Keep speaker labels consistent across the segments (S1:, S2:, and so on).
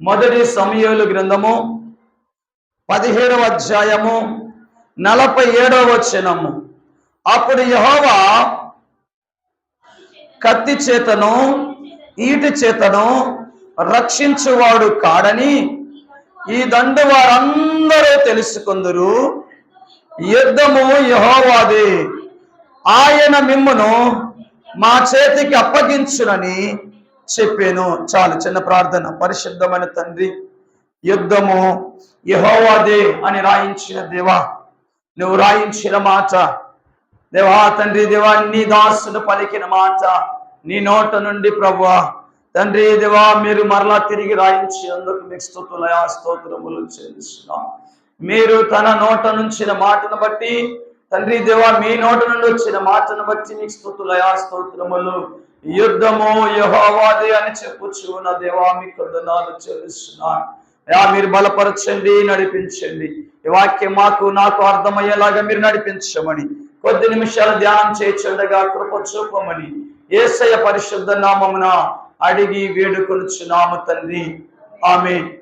S1: మొదటి సమయలు గ్రంథము పదిహేడవ అధ్యాయము నలభై ఏడవ వచనము. అప్పుడు యహోవా కత్తి చేతను ఈటి చేతను రక్షించువాడు కాడని ఈ దండు వారందరూ తెలుసుకుందరు. యుద్ధము యహోవాది. ఆయన మిమ్మను మా చేతికి అప్పగించునని చెప్పాను. చాలు చిన్న ప్రార్థన. పరిశుద్ధమైన తండ్రి యుద్ధము యహోవాదే అని రాయించిన దేవా నువ్వు రాయించిన మాట. దేవా తండ్రి దేవా నీ దాసుడు పలికిన మాట. నీ నోట నుండి ప్రభువా తండ్రి దేవా మీరు మరలా తిరిగి రాయించినందుకు మీకు స్థుతులయా స్తోత్రములు చెల్లిస్తున్నాం. మీరు తన నోట నుంచిన మాటను బట్టి తండ్రి దేవా మీ నోట నుండి వచ్చిన మాటను బట్టి మీకు స్థుతులయా స్తోత్రములు యుద్ధము యహోవాది అని చెప్పుచు నా దేవా మీ కొందనాలు చెల్లిస్తున్నాను మీరు బలపరచండి నడిపించండి. ఈ వాక్యం మాకు నాకు అర్థమయ్యేలాగా మీరు నడిపించమని. కొద్ది నిమిషాలు ధ్యానం చేయించండగా కృప చూపమని ఏసయ పరిశుద్ధ నామమున అడిగి వేడుకొనుచున్నాము తండ్రి. ఆమె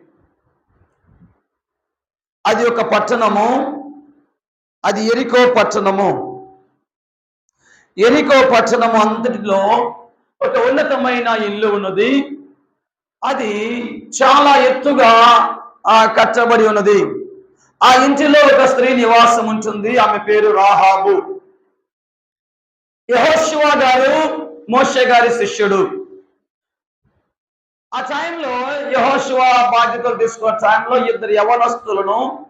S1: అది ఒక పట్టణము. అది ఎరికో పట్టణము. ఎరికో పట్టణము అంతటిలో ఒక ఉన్నతమైన ఇల్లు ఉన్నది. అది చాలా ఎత్తుగా ఆ కట్టబడి ఉన్నది. ఆ ఇంటిలో ఒక స్త్రీ నివాసం ఉంటుంది. ఆమె పేరు రాహాబు. యహోశివా గారు మోషే గారి శిష్యుడు. ఆ టైంలో యహోశివా బాధ్యతలు తీసుకున్న టైంలో ఇద్దరు యవనస్తులను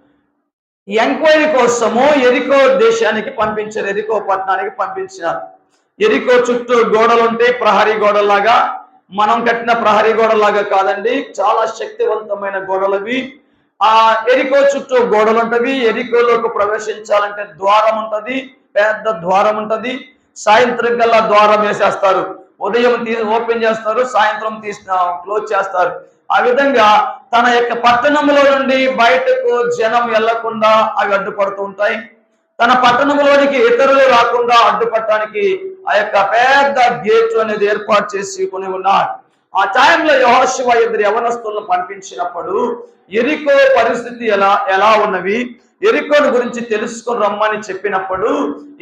S1: ఎంక్వైరీ కోసము ఎరికో దేశానికి పంపించారు. ఎరికో పట్టణానికి పంపించారు ఎరికో చుట్టూ గోడలుంటే ప్రహరీ గోడలాగా మనం కట్టిన ప్రహరీ గోడలాగా కాదండి చాలా శక్తివంతమైన గోడలవి. ఆ ఎరికో చుట్టూ గోడలు ఉంటవి ఎరికోలోకి ప్రవేశించాలంటే ద్వారం ఉంటది పెద్ద ద్వారం ఉంటది సాయంత్రం కల్లా ద్వారం వేసేస్తారు. ఉదయం తీసి ఓపెన్ చేస్తారు సాయంత్రం తీసిన క్లోజ్ చేస్తారు. ఆ విధంగా తన యొక్క పట్టణంలో నుండి బయటకు జనం వెళ్ళకుండా అవి అడ్డుపడుతూ ఉంటాయి. తన పట్టణంలోనికి ఇతరులు రాకుండా అడ్డుపట్టడానికి ఆ యొక్క పెద్ద గేట్ అనేది ఏర్పాటు చేసి కొని ఉన్నాడు. ఆ టైంలో యహోశివ ఇద్దరు యవనస్తులను పంపించినప్పుడు ఎరికో పరిస్థితి ఎలా ఎలా ఉన్నవి? ఎరికోను గురించి తెలుసుకొని రమ్మని చెప్పినప్పుడు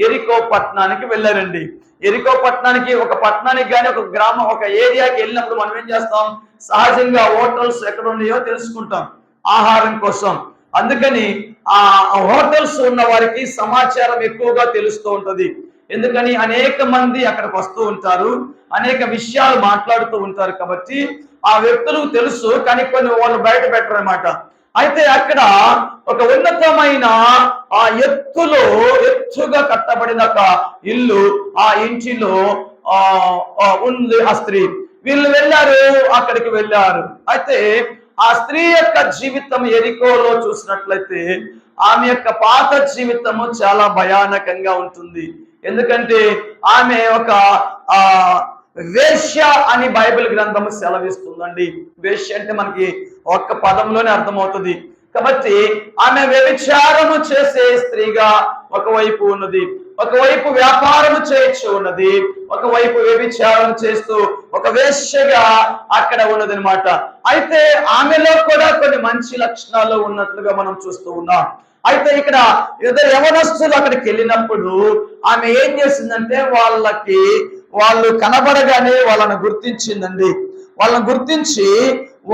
S1: ఎరికో పట్టణానికి వెళ్ళారండి. ఎరికో పట్టణానికి ఒక పట్టణానికి కానీ ఒక గ్రామం ఒక ఏరియాకి వెళ్ళినప్పుడు మనం ఏం చేస్తాం? సహజంగా హోటల్స్ ఎక్కడ ఉన్నాయో తెలుసుకుంటాం ఆహారం కోసం. అందుకని ఆ హోటల్స్ ఉన్న వారికి సమాచారం ఎక్కువగా తెలుస్తూ ఉంటది. ఎందుకని అనేక మంది అక్కడికి వస్తూ ఉంటారు అనేక విషయాలు మాట్లాడుతూ ఉంటారు కాబట్టి ఆ వ్యక్తులకు తెలుసు కానీ కొన్ని వాళ్ళు బయట పెట్టరు అనమాట అయితే అక్కడ ఒక ఉన్నతమైన ఆ ఎత్తులో ఎత్తుగా కట్టబడిన ఒక ఇల్లు ఆ ఇంటిలో ఆ ఆ ఉంది ఆ స్త్రీ. వీళ్ళు వెళ్ళారు అక్కడికి వెళ్ళారు. అయితే ఆ స్త్రీ యొక్క జీవితం ఎరికోలో చూసినట్లయితే ఆమె యొక్క పాత జీవితము చాలా భయానకంగా ఉంటుంది. ఎందుకంటే ఆమె ఒక ఆ వేశ్య అని బైబిల్ గ్రంథము సెలవిస్తుందండి. వేశ్య అంటే మనకి ఒక్క పదంలోనే అర్థమవుతుంది. కాబట్టి ఆమె వ్యభిచారము చేసే స్త్రీగా ఒకవైపు ఉన్నది. ఒకవైపు వ్యాపారం చేయొచ్చు ఉన్నది ఒకవైపు వ్యభిచారం చేస్తూ ఒక వేశ్యగా అక్కడ ఉన్నది అనమాట అయితే ఆమెలో కూడా కొన్ని మంచి లక్షణాలు ఉన్నట్లుగా మనం చూస్తూ ఉన్నాం. అయితే ఇక్కడ ఇద్దరు యవనస్తులు అక్కడికి వెళ్ళినప్పుడు ఆమె ఏం చేసిందంటే వాళ్ళకి వాళ్ళు కనబడగానే వాళ్ళని గుర్తించిందండి. వాళ్ళని గుర్తించి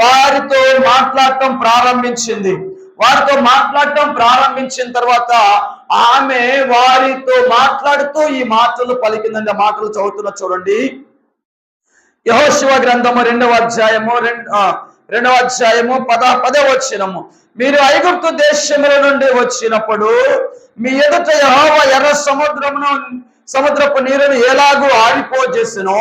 S1: వారితో మాట్లాడటం ప్రారంభించింది. వారితో మాట్లాడటం ప్రారంభించిన తర్వాత ఆమె వారితో మాట్లాడుతూ ఈ మాటలు పలికిందండి ఆ మాటలు చదువుతున్న చూడండి. యహోశివ గ్రంథము రెండవ అధ్యాయము రెండు రెండవ అధ్యాయము పద పదే వచ్చినము మీరు ఐగుప్తు దేశముల నుండి వచ్చినప్పుడు మీ ఎదుట యహోవ ఎర్ర సముద్రమును సముద్రపు నీరును ఎలాగూ ఆరిపోజేసినో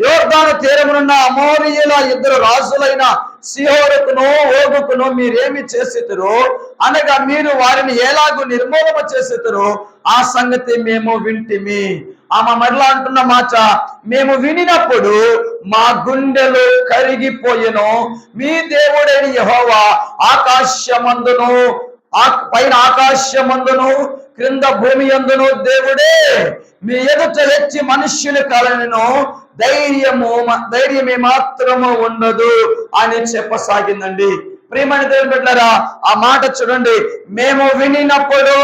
S1: యోర్ధాను తీరమునున్న అమోరియుల ఇద్దరు రాజులైన సిహోరుకును ఓగుకును మీరేమి చేసేతురు? అనగా మీరు వారిని ఎలాగూ నిర్మూలన చేసేతురు? ఆ సంగతి మేము వింటిమి. ఆమె మరలా అంటున్న మాట మేము వినినప్పుడు మా గుండెలు కరిగిపోయెను. మీ దేవుడైన యహోవా ఆకాశమందును ఆ- పైన ఆకాశమందును క్రింద భూమి అందును దేవుడే. మీ ఎదుట హెచ్చి మనుష్యుని కలను ధైర్యము ధైర్యమే మాత్రము ఉండదు అని చెప్పసాగిందండి. ప్రేమని దేవుని ఆ మాట చూడండి. మేము వినినప్పుడు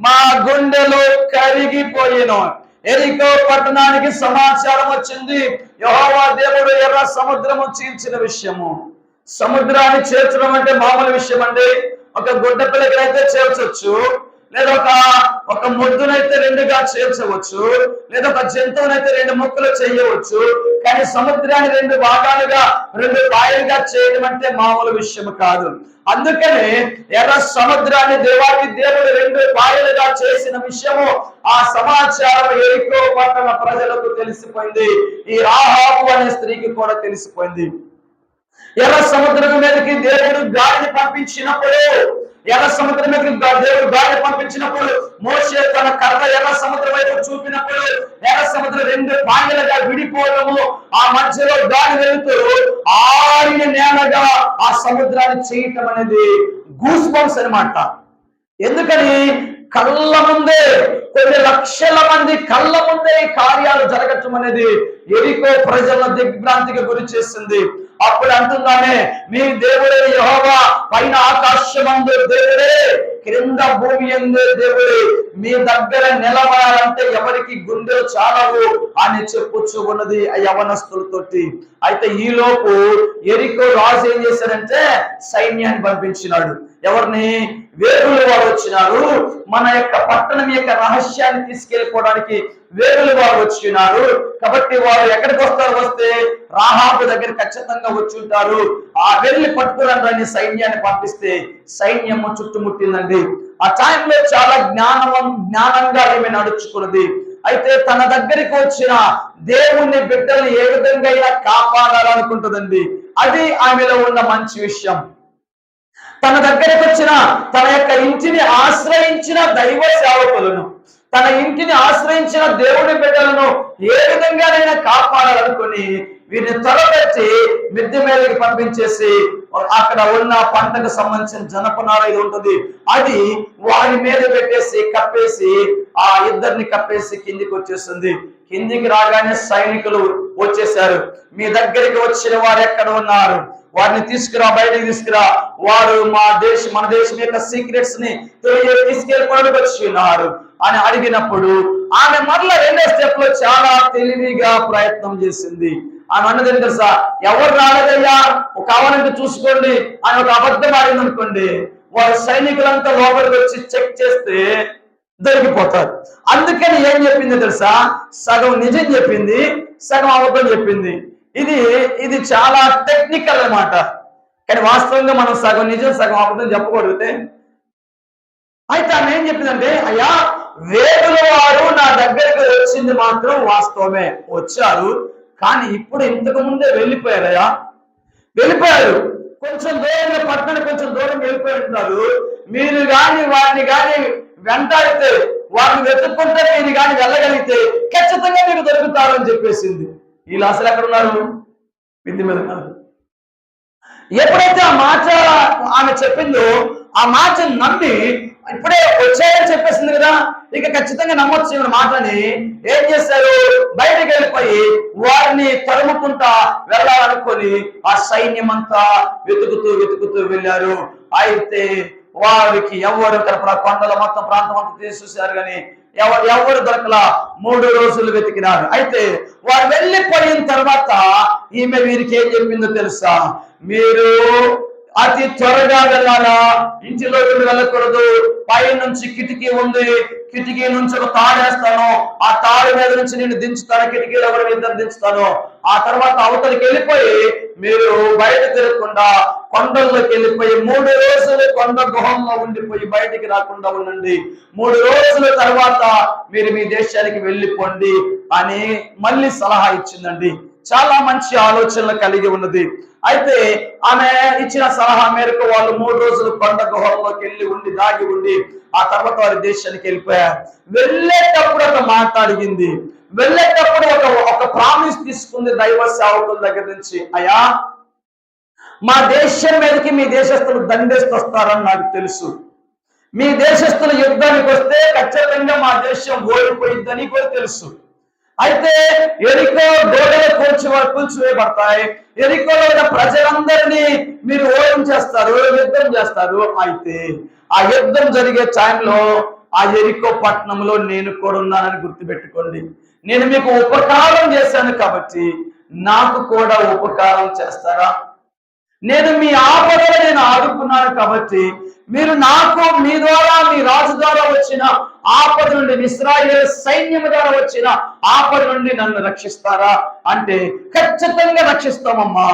S1: మా గుండెలు కరిగిపోయిన. ఎరికో పట్టణానికి సమాచారం వచ్చింది. యహోవా దేవుడు ఎర్ర సముద్రము చీల్చిన విషయము. సముద్రాన్ని చేర్చడం అంటే మామూలు విషయం అండి ఒక గుడ్డ పిల్లకైతే చేర్చొచ్చు. లేదా ఒక ఒక మొద్దునైతే రెండుగా చేర్చవచ్చు లేదా ఒక జంతువునైతే రెండు ముక్కలు చేయవచ్చు కానీ సముద్రాన్ని రెండు భాగాలుగా రెండు పాయలుగా చేయడం అంటే మామూలు విషయం కాదు. అందుకనే ఎర్ర సముద్రాన్ని దేవాది దేవుడు రెండు పాయలుగా చేసిన విషయము ఆ సమాచారం ఎరికో పట్టణ ప్రజలకు తెలిసిపోయింది. ఈ రాహాబు అనే స్త్రీకి కూడా తెలిసిపోయింది. ఎర్ర సముద్రం మీదకి దేవుడు గాలిని పంపించినప్పుడు ఎర్ర సముద్రం దేవుడు గాలి పంపించినప్పుడు మోసే తన కర్ర ఎర్ర సముద్రం వైపు చూపినప్పుడు ఎర్ర సముద్రం రెండు పాయలుగా విడిపోవడము. ఆ మధ్యలో గాలి వెళుతూ ఆరిన నేలగా ఆ సముద్రాన్ని చేయటం అనేది గూస్ బంప్స్ అనమాట ఎందుకని? కళ్ళ ముందే కొన్ని లక్షల మంది కళ్ళ ముందే ఈ కార్యాలు జరగటం అనేది ఎరికో ప్రజల దిగ్భ్రాంతికి గురి చేసింది. అప్పుడు అంటున్నామే మీ దేవుడే యహోవా పైన ఆకాశమందు దేవుడే క్రింద భూమి ఎందు దేవుడే మీ దగ్గర నిలబడాలంటే ఎవరికి గుండెలు చాలవు అని చెప్పుచ్చు ఉన్నది యవనస్తులతోటి. అయితే ఈ లోపు ఎరికో రాజు ఏం చేశాడంటే సైన్యాన్ని పంపించినాడు. ఎవరిని? వేరుల వారు వచ్చినారు. మన యొక్క పట్టణం యొక్క రహస్యాన్ని తీసుకెళ్ళిపోవడానికి వేరుల వారు వచ్చినారు కాబట్టి వారు ఎక్కడికి వస్తారు? వస్తే రాహాబు దగ్గర ఖచ్చితంగా వచ్చి ఉంటారు. ఆ వెళ్ళి పట్టుకురండి సైన్యాన్ని పంపిస్తే సైన్యము చుట్టుముట్టిందండి. ఆ టైంలో చాలా జ్ఞానం జ్ఞానంగా ఈమె నడుచుకున్నది. అయితే తన దగ్గరికి వచ్చిన దేవుని బిడ్డల్ని ఏ విధంగా అయినా కాపాడాలనుకుంటుందండి. అది ఆమెలో ఉన్న మంచి విషయం. తన దగ్గరకు వచ్చిన తన యొక్క ఇంటిని ఆశ్రయించిన దైవ సేవకులను తన ఇంటిని ఆశ్రయించిన దేవుని బిడ్డలను ఏ విధంగానైనా కాపాడాలనుకొని వీరిని త్వరపెట్టి మిద్దె మీదకి పంపించేసి అక్కడ ఉన్న పంటకు సంబంధించిన జనపనార ఇది ఉంటుంది. అది వారి మీద పెట్టేసి కప్పేసి ఆ ఇద్దరిని కప్పేసి కిందికి వచ్చేస్తుంది. కిందికి రాగానే సైనికులు వచ్చేసారు మీ దగ్గరికి వచ్చిన వారు ఎక్కడ ఉన్నారు? వారిని తీసుకురా బయటికి తీసుకురా. వారు మా దేశ మన దేశం యొక్క సీక్రెట్స్ని తెలియ తీసుకెళ్ళిపోవడానికి వచ్చి ఉన్నారు అని అడిగినప్పుడు ఆమె మరల రెండో స్టెప్లో చాలా తెలివిగా ప్రయత్నం చేసింది. ఆమె అన్నది తెలుసా? ఎవరు రాలేదయ్యా? ఒక అవనంటే చూసుకోండి అని ఒక అబద్ధం ఆడింది అనుకోండి వారు సైనికులంతా లోపలికి వచ్చి చెక్ చేస్తే దొరికిపోతారు. అందుకని ఏం చెప్పింది తెలుసా? సగం నిజం చెప్పింది సగం అబద్ధం చెప్పింది. ఇది ఇది చాలా టెక్నికల్ అనమాట కానీ వాస్తవంగా మనం సగం నిజం సగం అబద్ధం చెప్పగలిగితే అయితే ఆమె ఏం చెప్పిందంటే అయ్యా వేగుల వారు నా దగ్గరికి వచ్చింది మాత్రం వాస్తవమే. వచ్చారు కానీ ఇప్పుడు ఇంతకు ముందే వెళ్ళిపోయారయ్యా వెళ్ళిపోయారు. కొంచెం దూరంగా పట్టణం కొంచెం దూరం వెళ్ళిపోయి ఉంటారు మీరు కానీ వారిని కానీ వెంటాడితే వారిని వెతుక్కుంటే మీరు కానీ వెళ్ళగలిగితే ఖచ్చితంగా మీకు దొరుకుతారు అని చెప్పేసింది. వీళ్ళు అసలు ఎక్కడ ఉన్నారు? విందు మీద ఉన్నారు. ఎప్పుడైతే ఆ మాట ఆమె చెప్పిందో ఆ మాట నమ్మి ఇప్పుడే వచ్చాయని చెప్పేసింది కదా ఇక ఖచ్చితంగా నమ్మొచ్చు ఈమె మాటని. ఏం చేశారు? బయటకు వెళ్ళిపోయి వారిని తరుముకుంటా వెళ్ళాలనుకొని ఆ సైన్యం అంతా వెతుకుతూ వెతుకుతూ వెళ్ళారు. అయితే వారికి ఎవరు తన కొండల మొత్తం ప్రాంతం అంతా చూశారు కానీ ఎవరు ఎవరు దొరకలా? మూడు రోజులు వెతికినారు అయితే వారు వెళ్ళిపోయిన తర్వాత ఈమె వీరికి ఏం చెప్పిందో తెలుసా? మీరు అతి త్వరగా వెళ్ళాలా? ఇంటిలోకి వెళ్ళకూడదు. పై నుంచి కిటికీ ఉంది. కిటికీ నుంచి ఒక తాడేస్తాను ఆ తాడు మీద నుంచి నేను దించుతాను. కిటికీలో కూడా ఇద్దరు దించుతాను. ఆ తర్వాత అవతలికి వెళ్ళిపోయి మీరు బయట తిరగకుండా కొండల్లోకి వెళ్ళిపోయి మూడు రోజులు కొండ గుహంలో ఉండిపోయి బయటికి రాకుండా ఉండండి. మూడు రోజుల తర్వాత మీరు మీ దేశానికి వెళ్ళిపోండి అని మళ్ళీ సలహా ఇచ్చిందండి. చాలా మంచి ఆలోచనలు కలిగి ఉన్నది. అయితే ఆమె ఇచ్చిన సలహా మేరకు వాళ్ళు మూడు రోజులు కొండ గుహల్లోకి వెళ్ళి ఉండి దాగి ఉండి ఆ తర్వాత వారి దేశానికి వెళ్ళిపోయారు వెళ్ళేటప్పుడు ఒక మాట అడిగింది. వెళ్ళేటప్పుడు ఒక ఒక ప్రామిస్ తీసుకుంది దైవ సేవకుల దగ్గర నుంచి. అయ్యా మా దేశం మీదకి మీ దేశస్తులు దండేస్తూ వస్తారని నాకు తెలుసు. మీ దేశస్తులు యుద్ధానికి వస్తే ఖచ్చితంగా మా దేశం ఓడిపోయిద్దని కూడా తెలుసు. అయితే ఎరికో గోడలు కూల్చి కూల్చివేయబడతాయి. ఎరికోలో ఉన్న ప్రజలందరినీ మీరు ఓడించేస్తారు యుద్ధం చేస్తారు. అయితే ఆ యుద్ధం జరిగే టైంలో ఆ ఎరికో పట్టణంలో నేను కూడా ఉన్నానని గుర్తుపెట్టుకోండి. నేను మీకు ఉపకారం చేశాను కాబట్టి నాకు కూడా ఉపకారం చేస్తారా? నేను మీ ఆపదలో నేను ఆడుకున్నాను కాబట్టి మీరు నాకు మీ ద్వారా మీ రాజు ద్వారా వచ్చిన ఆపద నుండి ఇస్రాయేల్ సైన్యం ద్వారా వచ్చిన ఆపద నుండి నన్ను రక్షిస్తారా? అంటే ఖచ్చితంగా రక్షిస్తామమ్మా.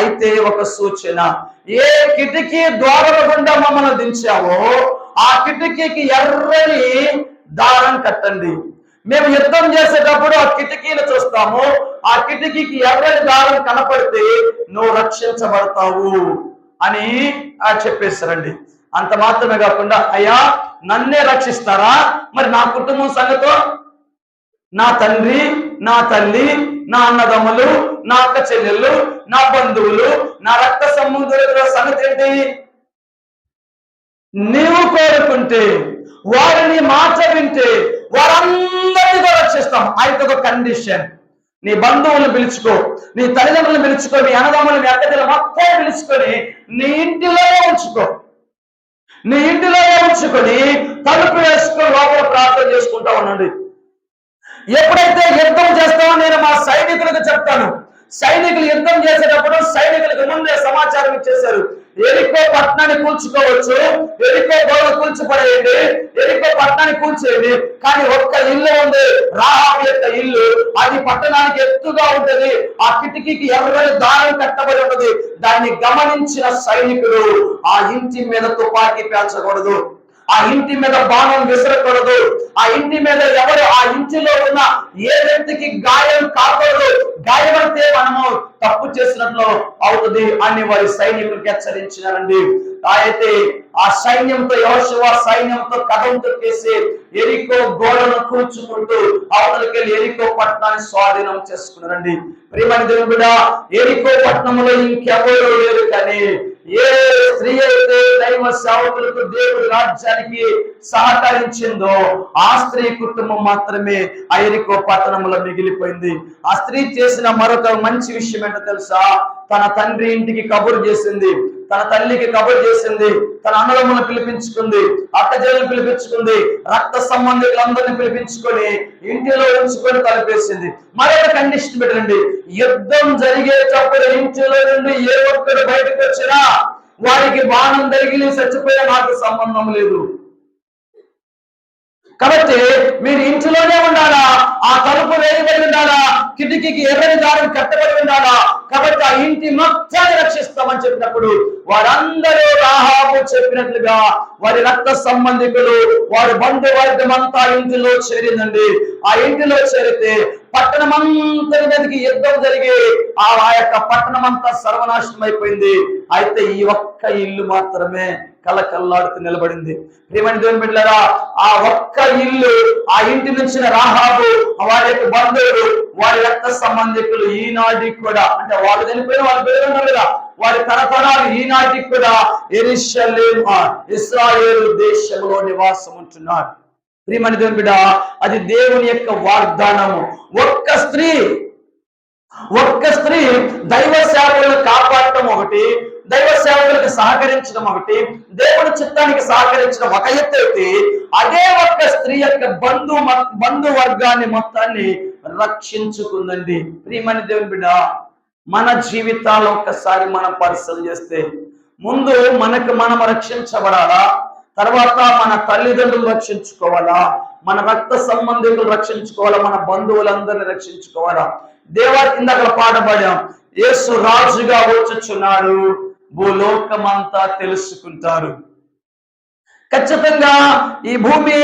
S1: అయితే ఒక సూచన ఏ కిటికీ ద్వారం గుండా మమ్మల్ని దించావో ఆ కిటికీకి ఎర్రని దారం కట్టండి. మేము యుద్ధం చేసేటప్పుడు ఆ కిటికీలు చూస్తాము. ఆ కిటికీకి ఎర్రని దారం కనపడితే నువ్వు రక్షించబడతావు అని చెప్పేశారండి. అంత మాత్రమే కాకుండా అయ్యా నన్నే రక్షిస్తారా? మరి నా కుటుంబం సంగతో? నా తండ్రి నా తల్లి నా అన్నదమ్ములు నా అక్క చెల్లెళ్ళు నా బంధువులు నా రక్త సంబంధుల సంగతి ఏంటి? నీవు కోరుకుంటే వారిని మాట వింటే వారందరినీ కూడా రక్షిస్తాం. అయితే ఒక కండిషన్ నీ బంధువులను పిలుచుకో నీ తల్లిదండ్రులను పిలుచుకో నీ అన్నదమ్ములు నీ అక్కచెల్లెలు మొత్తం పిలుచుకొని నీ ఇంటిలో ఉంచుకో. నీ ఇంటిలోనే ఉంచుకొని తలుపు వేసుకొని లోపల ప్రార్థన చేసుకుంటా ఉండండి. ఎప్పుడైతే యుద్ధం చేస్తామో నేను మా సైనికులకు చెప్తాను. సైనికులు యుద్ధం చేసేటప్పుడు సైనికులకు ముందే సమాచారం ఇచ్చేశారు. ఎరికో పట్టణాన్ని కూల్చుకోవచ్చు. ఎరికో గోడ కూల్చిపడేయండి ఎరికో పట్టణాన్ని కూల్చేయండి కానీ ఒక్క ఇల్లు ఉంది. రాహాబ్ యొక్క ఇల్లు. అది పట్టణానికి ఎత్తుగా ఉంటది. ఆ కిటికీకి ఎవరి దారం కట్టబడి ఉంటది. దాన్ని గమనించిన సైనికులు ఆ ఇంటి మీద తుపాకీ పేల్చకూడదు. ఆ ఇంటి మీద బాణం విసరకూడదు. ఆ ఇంటి మీద ఎవరు ఆ ఇంటిలో ఉన్న ఏ వ్యక్తికి గాయం కాకూడదు. గాయపడితే మనము తప్పు చేసినట్లు అవుతుంది అని వారి సైనికులకు హెచ్చరించినారండి. అయితే ఆ సైన్యంతో యోశవ సైన్యంతో కథంతో చేసి ఎరికో గోడను కూర్చుకుంటూ అవతలకి వెళ్ళి ఎరికో పట్టణాన్ని స్వాధీనం చేసుకున్నారండి. ప్రియమైన దేవుని ఎరికో పట్టణంలో ఇంకెవరూ లేరు కానీ ఏ స్త్రీ అయితే దైవ సేవకులకు దేవుడి రాజ్యానికి సహకరించిందో ఆ స్త్రీ కుటుంబం మాత్రమే ఆ ఎరికో పట్టణంలో మిగిలిపోయింది. ఆ స్త్రీ చేసిన మరొక మంచి విషయం ఏంటో తెలుసా? తన తండ్రి ఇంటికి కబురు చేసింది. తన తల్లికి కబురు చేసింది. తన అన్నదమ్ములను పిలిపించుకుంది. అక్కజల్లను పిలిపించుకుంది. రక్త సంబంధికులందరినీ పిలిపించుకొని ఇంటిలో ఉంచుకొని తలపేసింది. మరొక కండిషన్ పెట్టండి. యుద్ధం జరిగేటప్పుడు ఇంటిలో నుండి ఏ ఒక్కరు బయటకు వచ్చినా వారికి బాణం తగిలి చచ్చిపోయే నాకు సంబంధం లేదు. కాబట్టి మీరు ఇంటిలోనే ఉండాలా? ఆ తలుపు వేయబడి ఉండాలా? కిటికీకి ఎర్రని దారిని కట్టబడి ఉండాలా? కాబట్టి ఆ ఇంటి మొత్తాన్ని రక్షిస్తామని చెప్పినప్పుడు వారందరూ రాహాబు చెప్పినట్లుగా వారి రక్త సంబంధికులు వారి బంధువర్గం అంతా ఇంటిలో చేరిందండి. ఆ ఇంటిలో చేరితే పట్టణమంతటి మీదకి యుద్ధం జరిగి ఆ యొక్క పట్టణం అంతా సర్వనాశనం అయిపోయింది అయితే ఈ ఒక్క ఇల్లు మాత్రమే కలకల్లాడుతూ నిలబడింది. ప్రియమైన దేవుని బిడ్డలారా ఆ ఒక్క ఇల్లు ఆ ఇంటి నుంచి రాహాబు వారి యొక్క బంధువులు వారి రక్త సంబంధికులు ఈనాటికి కూడా అంటే వాళ్ళు చనిపోయిన వాళ్ళు పేరు ఉన్నారు కదా వారి తరతరాలు ఈనాటికి కూడా ఎరిషలేం ఇస్రాయేల్ దేశంలో నివాసం ఉంటున్నారు ప్రియమైన దేవుని బిడ్డ అది దేవుని యొక్క వాగ్దానము. ఒక్క స్త్రీ ఒక్క స్త్రీ దైవ సేవకులను కాపాడటం ఒకటి దైవ సేవకులకు సహకరించడం ఒకటి దేవుని చిత్తానికి సహకరించడం ఒక ఎత్తు అయితే అదే ఒక్క స్త్రీ యొక్క బంధు బంధు వర్గాన్ని మొత్తాన్ని రక్షించుకుందండి. ప్రియమని దేవుని బిడ్డ మన జీవితాలు ఒక్కసారి మనం పరిశీలన చేస్తే ముందు మనకు మనం రక్షించబడాలా? తర్వాత మన తల్లిదండ్రులు రక్షించుకోవాలా? మన రక్త సంబంధికులు రక్షించుకోవాలా? మన బంధువులందరినీ రక్షించుకోవాలా? దేవా ఇందాక పాడబడాం. యేసు రాజుగా వచ్చుచున్నాడు. భూలోకమంతా తెలుసుకుంటారు. ఖచ్చితంగా ఈ భూమి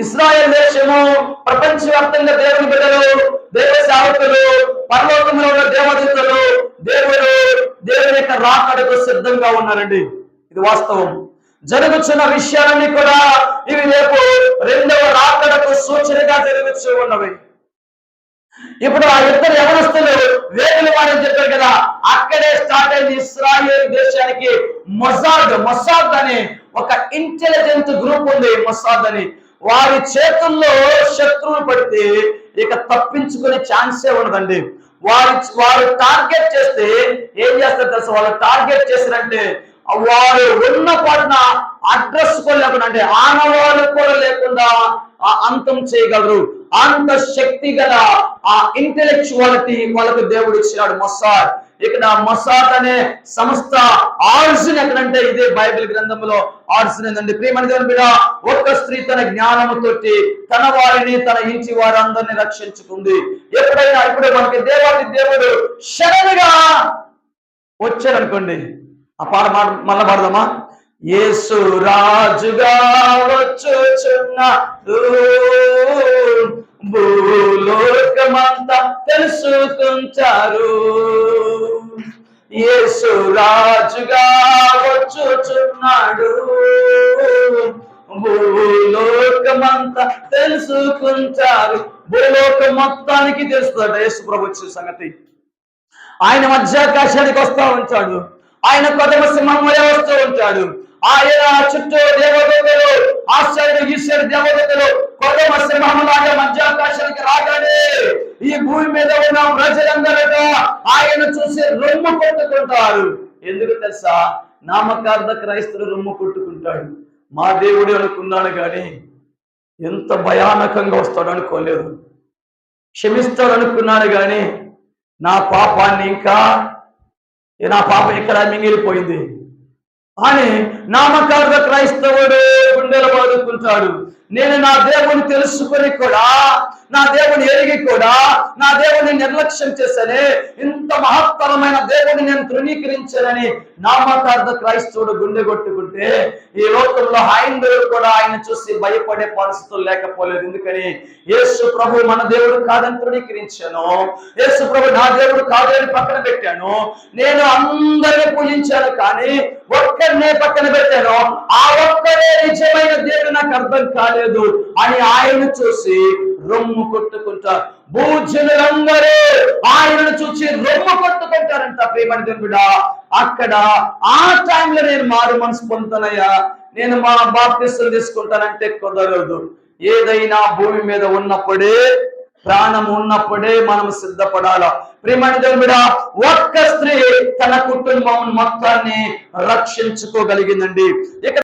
S1: ఇస్రాయల్ దేశము ప్రపంచవ్యాప్తంగా దేవుని బిడ్డలు దేవ సేవకులు పరలోకంలో ఉన్న దేవదూతలు దేవుడు దేవుని యొక్క రాకడకు సిద్ధంగా ఉన్నారండి. ఇది వాస్తవం. జరుగుతున్న విషయాలన్నీ కూడా ఇవి రేపు రెండవ రాకడకు సూచనగా జరుగుతూ ఉన్నవి. ఇప్పుడు ఆ ఇద్దరు యవనస్తులు వేగులు వాడని చెప్పారు కదా అక్కడే స్టార్ట్ అయింది ఇస్రాయేల్ దేశానికి మొసాద్. మొసాద్ అనే ఒక ఇంటెలిజెంట్ గ్రూప్ ఉంది మొసాద్ అని. వారి చేతుల్లో శత్రువులు పడితే ఇక తప్పించుకునే ఛాన్సే ఉండదండి. వారి వారు టార్గెట్ చేస్తే ఏం చేస్తారు తెలుసు? వాళ్ళు టార్గెట్ చేశారంటే వారు ఉన్న పడిన అడ్రస్ కూడా లేకుండా అంటే ఆనవాళ్ళు కూడా లేకుండా ఆ అంతం చేయగలరు. అంత శక్తి గల ఆ ఇంటెలెక్చువాలిటీ వాళ్ళకు దేవుడు ఇచ్చినాడు మొసాద్ ఇక్కడ మొసాద్ అనే సంస్థ ఆర్జిన్ ఎక్కడంటే ఇదే బైబిల్ గ్రంథంలో ఆర్జిన్ ఏంటండి ప్రియమని దేవుని ఒక్క స్త్రీ తన జ్ఞానముతోటి తన వారిని తన ఇంటి వారందరిని రక్షించుకుంది. ఎప్పుడైనా ఇప్పుడే మనకి దేవాది దేవుడు శరణుగా వచ్చారనుకోండి ఆ పాట మాట మళ్ళా పాడదామా? యేసు రాజుగా వచ్చుచున్నా భూలోకమంతా తెలుసుకుంటారు. యేసు రాజుగా వచ్చుచున్నాడు. భూలోకమంతా తెలుసుకుంటారు. భూలోకం మొత్తానికి తెలుస్తాడు యేసు ప్రభు సంగతి. ఆయన మధ్యాకాశానికి వస్తూ ఉంటాడు. ఆయన కొత్త సింహం వస్తూ ఉంటాడు. ఆయన చుట్టూ దేవదూతలు ఆశ్చర్య ఈశ్వర దేవదూతలు కొత్త సింహం మధ్యాకాశానికి రాగానే ఈ భూమి మీద ఉన్న ప్రజలందరూ ఆయన చూసి రొమ్ము కొట్టుకుంటారు. ఎందుకు తెలుసా? నామకార్థ క్రైస్తులు రొమ్ము కొట్టుకుంటాడు. మా దేవుడు అనుకున్నాడు కానీ ఎంత భయానకంగా వస్తాడు అనుకోలేదు. క్షమిస్తాడు అనుకున్నాడు కానీ నా పాపాన్ని ఇంకా నా పాపం ఇక్కడ మిగిలిపోయింది? అని నామకార్థ క్రైస్తవుడు గుండెలు బాదుకుంటాడు నేను నా దేవుని తెలుసుకొని కూడా నా దేవుని ఎరిగి కూడా నా దేవుని నిర్లక్ష్యం చేశానే ఇంత మహత్తరమైన దేవుని నేను తృణీకరించానని నామకార్థ క్రైస్తవుడు గుండె కొట్టుకుంటే ఈ లోకంలో హైందవులు కూడా ఆయన చూసి భయపడే పరిస్థితులు లేకపోలేదు. ఎందుకని? యేసు ప్రభు మన దేవుడు కాదని తృణీకరించాను. యేసు ప్రభు నా దేవుడు కాదని పక్కన పెట్టాను. నేను అందరిని పూజించాను కానీ ఒక్కరినే పక్కన పెట్టాను. ఆ ఒక్కడే నిజమైన దేవుడు నాకు అర్థం కాలేదు అని ఆయన చూసి రొమ్ము కొట్టుకుంటారు. భూజనులందరూ ఆయనను చూసి రొమ్ము కొట్టుకుంటారంట ప్రేమని దేవుడా. అక్కడ ఆ టైంలో నేను మారు మనసు పొందుతానయ్యా నేను మా బాప్తిస్తులు తీసుకుంటానంటే కుదరదు. ఏదైనా భూమి మీద ఉన్నప్పుడే ప్రాణం ఉన్నప్పుడే మనం సిద్ధపడాలా? ప్రియమైన దేవుడా ఒక్క స్త్రీ తన కుటుంబం మొత్తాన్ని రక్షించుకోగలిగిందండి. ఇక